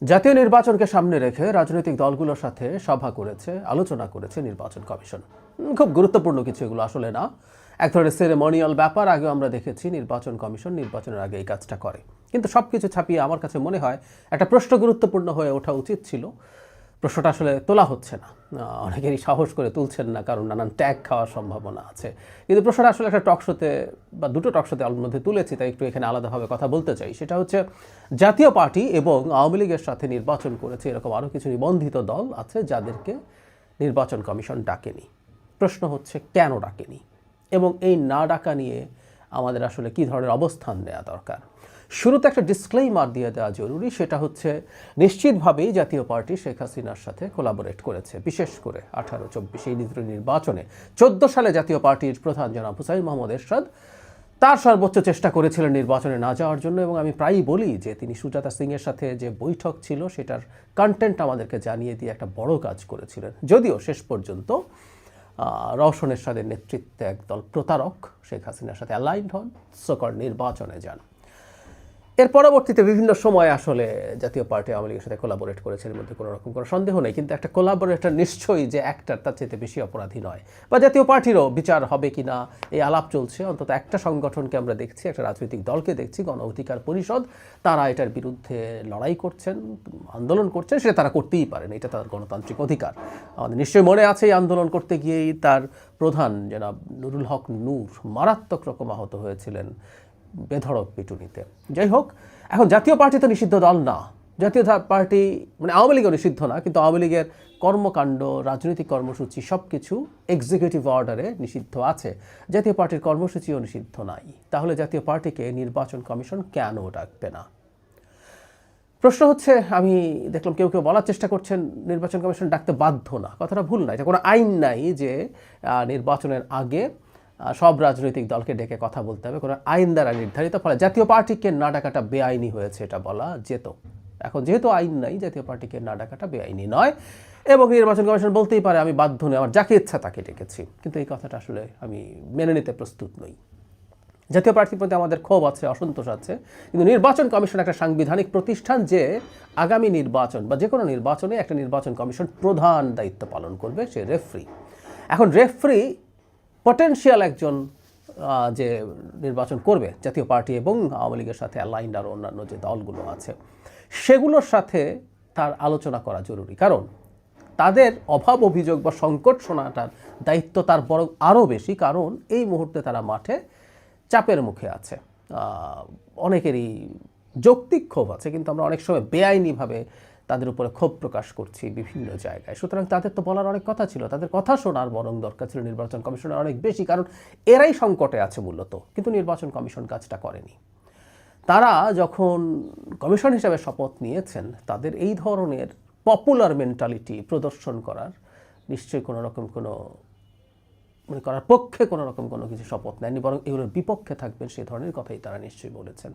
জাতীয় নির্বাচনকে সামনে রেখে রাজনৈতিক দলগুলোর সাথে সভা করেছে, আলোচনা করেছে নির্বাচন কমিশন। খুব গুরুত্বপূর্ণ কিছু এগুলো আসলে না। এক ধরনের সেরেমনিয়াল ব্যাপার, আগেও আমরা দেখেছি নির্বাচন কমিশন নির্বাচনের আগে এই কাজটা করে। কিন্তু সব কিছু ছাপিয়ে আমার কাছে মনে হয় একটা প্রশ্ন গুরুত্বপূর্ণ হয়ে ওঠা উচিত ছিল। প্রশ্নটা আসলে তোলা হচ্ছে না। অনেকেরই সাহস করে তুলছেন না, কারণ নানান ট্যাগ খাওয়ার সম্ভাবনা আছে। কিন্তু প্রশ্নটা আসলে একটা টকশোতে বা দুটো টকশোতে আলোর মধ্যে তুলেছি, তাই একটু এখানে আলাদাভাবে কথা বলতে চাই। সেটা হচ্ছে, জাতীয় পার্টি এবং আওয়ামী লীগের সাথে নির্বাচন করেছে এরকম আরও কিছু নিবন্ধিত দল আছে যাদেরকে নির্বাচন কমিশন ডাকেনি। প্রশ্ন হচ্ছে, কেন ডাকেনি? এবং এই না ডাকা নিয়ে আমাদের আসলে কী ধরনের অবস্থান নেওয়া দরকার? শুরুতে একটা ডিসক্লেইমার দিয়ে দেওয়া জরুরি সেটা হচ্ছে নিশ্চিতভাবেই জাতীয় পার্টি শেখ হাসিনার সাথে কোলাবোরেট করেছে বিশেষ করে আঠারো চব্বিশ এই নির্বাচনে। চোদ্দ সালে জাতীয় পার্টির প্রধান জনাব হুসাইন মোহাম্মদ এরশাদ তার সর্বোচ্চ চেষ্টা করেছিলেন নির্বাচনে না যাওয়ার জন্য এবং আমি প্রায়ই বলি যে তিনি সুজাতা সিংয়ের সাথে যে বৈঠক ছিল সেটার কন্টেন্ট আমাদেরকে জানিয়ে দিয়ে একটা বড় কাজ করেছিলেন। যদিও শেষ পর্যন্ত আহ, রওশন এরশাদের নেতৃত্বে একদল প্রতারক শেখ হাসিনার সাথে অ্যালাইন্ড হন। সকর নির্বাচনে যান। এর পরবর্তীতে বিভিন্ন সময় আসলে জাতীয় পার্টি আওয়ামী লীগের সাথে কোলাবোরেট করেছে, এর মধ্যে কোনো রকম কোনো সন্দেহ নেই। কিন্তু একটা কোলাবোরেটর নিশ্চয়ই যে একটার তার চেয়ে বেশি অপরাধী নয়। বা জাতীয় পার্টিরও বিচার হবে কি না, এই আলাপ চলছে। অন্তত একটা সংগঠনকে আমরা দেখছি, একটা রাজনৈতিক দলকে দেখছি, গণ অধিকার পরিষদ, তারা এটার বিরুদ্ধে লড়াই করছেন, আন্দোলন করছেন, সেটা তারা করতেই পারেন, এটা তার গণতান্ত্রিক অধিকার। আমাদের নিশ্চয়ই মনে আছে এই আন্দোলন করতে গিয়েই তার প্রধান জনাব নুরুল হক নূর মারাত্মক রকম আহত হয়েছিলেন। বেধড়ক পিটুনিতে। যাই হোক, এখন জাতীয় পার্টি তো নিষিদ্ধ দল না। জাতীয় পার্টি মানে আওয়ামী লীগও নিষিদ্ধ না, কিন্তু আওয়ামী লীগের কর্মকাণ্ড, রাজনৈতিক কর্মসূচি সব কিছু এক্সিকিউটিভ অর্ডারে নিষিদ্ধ আছে। জাতীয় পার্টির কর্মসূচিও নিষিদ্ধ নাই। তাহলে জাতীয় পার্টিকে নির্বাচন কমিশন কেন ডাকবে না? প্রশ্ন হচ্ছে, আমি দেখলাম কেউ কেউ বলার চেষ্টা করছেন, নির্বাচন কমিশন ডাকতে বাধ্য না। কথাটা ভুল না, এটা কোনো আইন নাই যে নির্বাচনের আগে সব রাজনৈতিক দলকে ডেকে কথা বলতে হবে। কোনো আইন দ্বারা নির্ধারিত, ফলে জাতীয় পার্টিকে না ডাকাটা বেআইনি হয়েছে এটা বলা যেত। এখন যেহেতু আইন নাই, জাতীয় পার্টিকে না ডাকাটা বেআইনি নয়, এবং নির্বাচন কমিশন বলতেই পারে, আমি বাধ্য নই, আমার যাকে ইচ্ছা তাকে ডেকেছি। কিন্তু এই কথাটা আসলে আমি মেনে নিতে প্রস্তুত নই। জাতীয় প্রার্থীর প্রতি আমাদের ক্ষোভ আছে, অসন্তোষ আছে, কিন্তু নির্বাচন কমিশন একটা সাংবিধানিক প্রতিষ্ঠান যে আগামী নির্বাচন বা যে কোনো নির্বাচনে একটা নির্বাচন কমিশন প্রধান দায়িত্ব পালন করবে, সে রেফরি। এখন রেফরি পটেনশিয়াল একজন যে নির্বাচন করবে জাতীয় পার্টি এবং আওয়ামী লীগের সাথে অ্যালাইন্ড আর অন্যান্য যে দলগুলো আছে, সেগুলোর সাথে তার আলোচনা করা জরুরি। কারণ তাদের অভাব অভিযোগ বা সংকট শোনাটার দায়িত্ব তার বরং আরও বেশি, কারণ এই মুহূর্তে তারা মাঠে চাপের মুখে আছে। অনেকেরই যৌক্তিক ক্ষোভ আছে, কিন্তু আমরা অনেক সময় বেআইনিভাবে তাদের উপরে ক্ষোভ প্রকাশ করছি বিভিন্ন জায়গায়। সুতরাং তাদের তো বলার অনেক কথা ছিল, তাদের কথা শোনার বরং দরকার ছিল নির্বাচন কমিশনের অনেক বেশি, কারণ এরাই সংকটে আছে মূলত, কিন্তু নির্বাচন কমিশন কাজটা করেনি। তারা যখন কমিশন হিসাবে শপথ নিয়েছেন, তাদের এই ধরনের পপুলার মেন্টালিটি প্রদর্শন করার নিশ্চয়ই কোনো রকম কোনো মানে করার পক্ষে কোনো রকম কোনো কিছু শপথ নেয়নি, বরং এগুলোর বিপক্ষে থাকবেন সেই ধরনের কথাই তারা নিশ্চয়ই বলেছেন।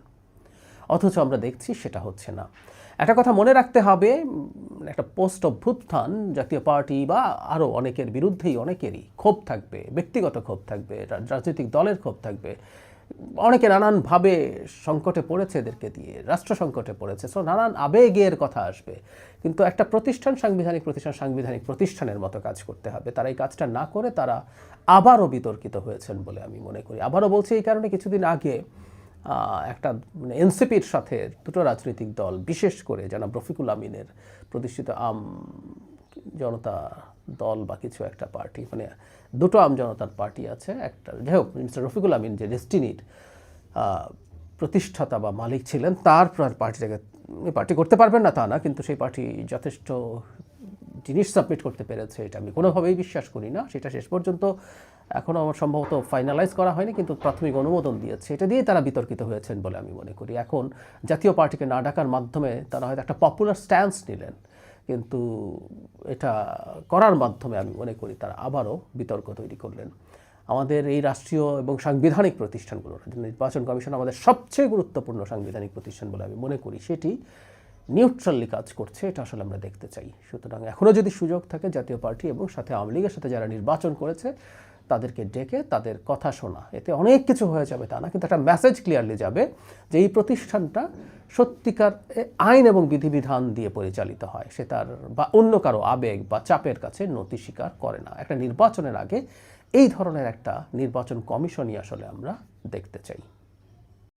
অথচ আমরা দেখছি সেটা হচ্ছে না। একটা কথা মনে রাখতে হবে, একটা পোস্ট অভ্যুত্থান জাতীয় পার্টি বা আরও অনেকের বিরুদ্ধেই অনেকেরই ক্ষোভ থাকবে, ব্যক্তিগত ক্ষোভ থাকবে রাজনৈতিক দলের ক্ষোভ থাকবে। অনেকে নানানভাবে সংকটে পড়েছে এদেরকে দিয়ে, রাষ্ট্র সংকটে পড়েছে সো নানান আবেগের কথা আসবে। কিন্তু একটা প্রতিষ্ঠান, সাংবিধানিক প্রতিষ্ঠান, সাংবিধানিক প্রতিষ্ঠানের মতো কাজ করতে হবে। তারা এই কাজটা না করে তারা আবারও বিতর্কিত হয়েছেন বলে আমি মনে করি। আবারও বলছি এই কারণে কিছুদিন আগে একটা মানে এনসিপির সাথে দুটো রাজনৈতিক দল, বিশেষ করে জনাব রফিকুল আমিনের প্রতিষ্ঠিত আম জনতা দল বা কিছু একটা পার্টি মানে দুটো আম জনতার পার্টি আছে, একটা যাই হোক, মিস্টার রফিকুল আমিন যে ডেস্টিনির প্রতিষ্ঠাতা বা মালিক ছিলেন, তার পার্টিটাকে, পার্টি করতে পারবেন না তা না, কিন্তু সেই পার্টি যথেষ্ট জিনিস সাবমিট করতে পেরেছে, এটা আমি কোনোভাবেই বিশ্বাস করি না, সেটা শেষ পর্যন্ত এখনও আমার সম্ভবত ফাইনালাইজ করা হয়নি, কিন্তু প্রাথমিক অনুমোদন দিয়েছে। এটা দিয়ে তারা বিতর্কিত হয়েছেন বলে আমি মনে করি। এখন জাতীয় পার্টিকে না ডাকার মাধ্যমে তারা হয়তো একটা পপুলার স্ট্যান্স নিলেন, কিন্তু এটা করার মাধ্যমে আমি মনে করি তারা আবারও বিতর্ক তৈরি করলেন। আমাদের এই রাষ্ট্রীয় এবং সাংবিধানিক প্রতিষ্ঠানগুলো নির্বাচন কমিশন আমাদের সবচেয়ে গুরুত্বপূর্ণ সাংবিধানিক প্রতিষ্ঠান বলে আমি মনে করি। সেটি নিউট্রালি কাজ করছে, এটা আসলে আমরা দেখতে চাই। সুতরাং এখনও যদি সুযোগ থাকে, জাতীয় পার্টি এবং সাথে আওয়ামী লীগের সাথে যারা নির্বাচন করেছে, তাদেরকে ডেকে তাদের কথা শোনা। এতে অনেক কিছু হয়ে যাবে তা না, কিন্তু একটা মেসেজ ক্লিয়ারলি যাবে যে এই প্রতিষ্ঠানটা সত্যিকার আইন এবং বিধিবিধান দিয়ে পরিচালিত হয়। সে তার বা অন্য কারও আবেগ বা চাপের কাছে নতি স্বীকার করে না। একটা নির্বাচনের আগে এই ধরনের একটা নির্বাচন কমিশনই আসলে আমরা দেখতে চাই।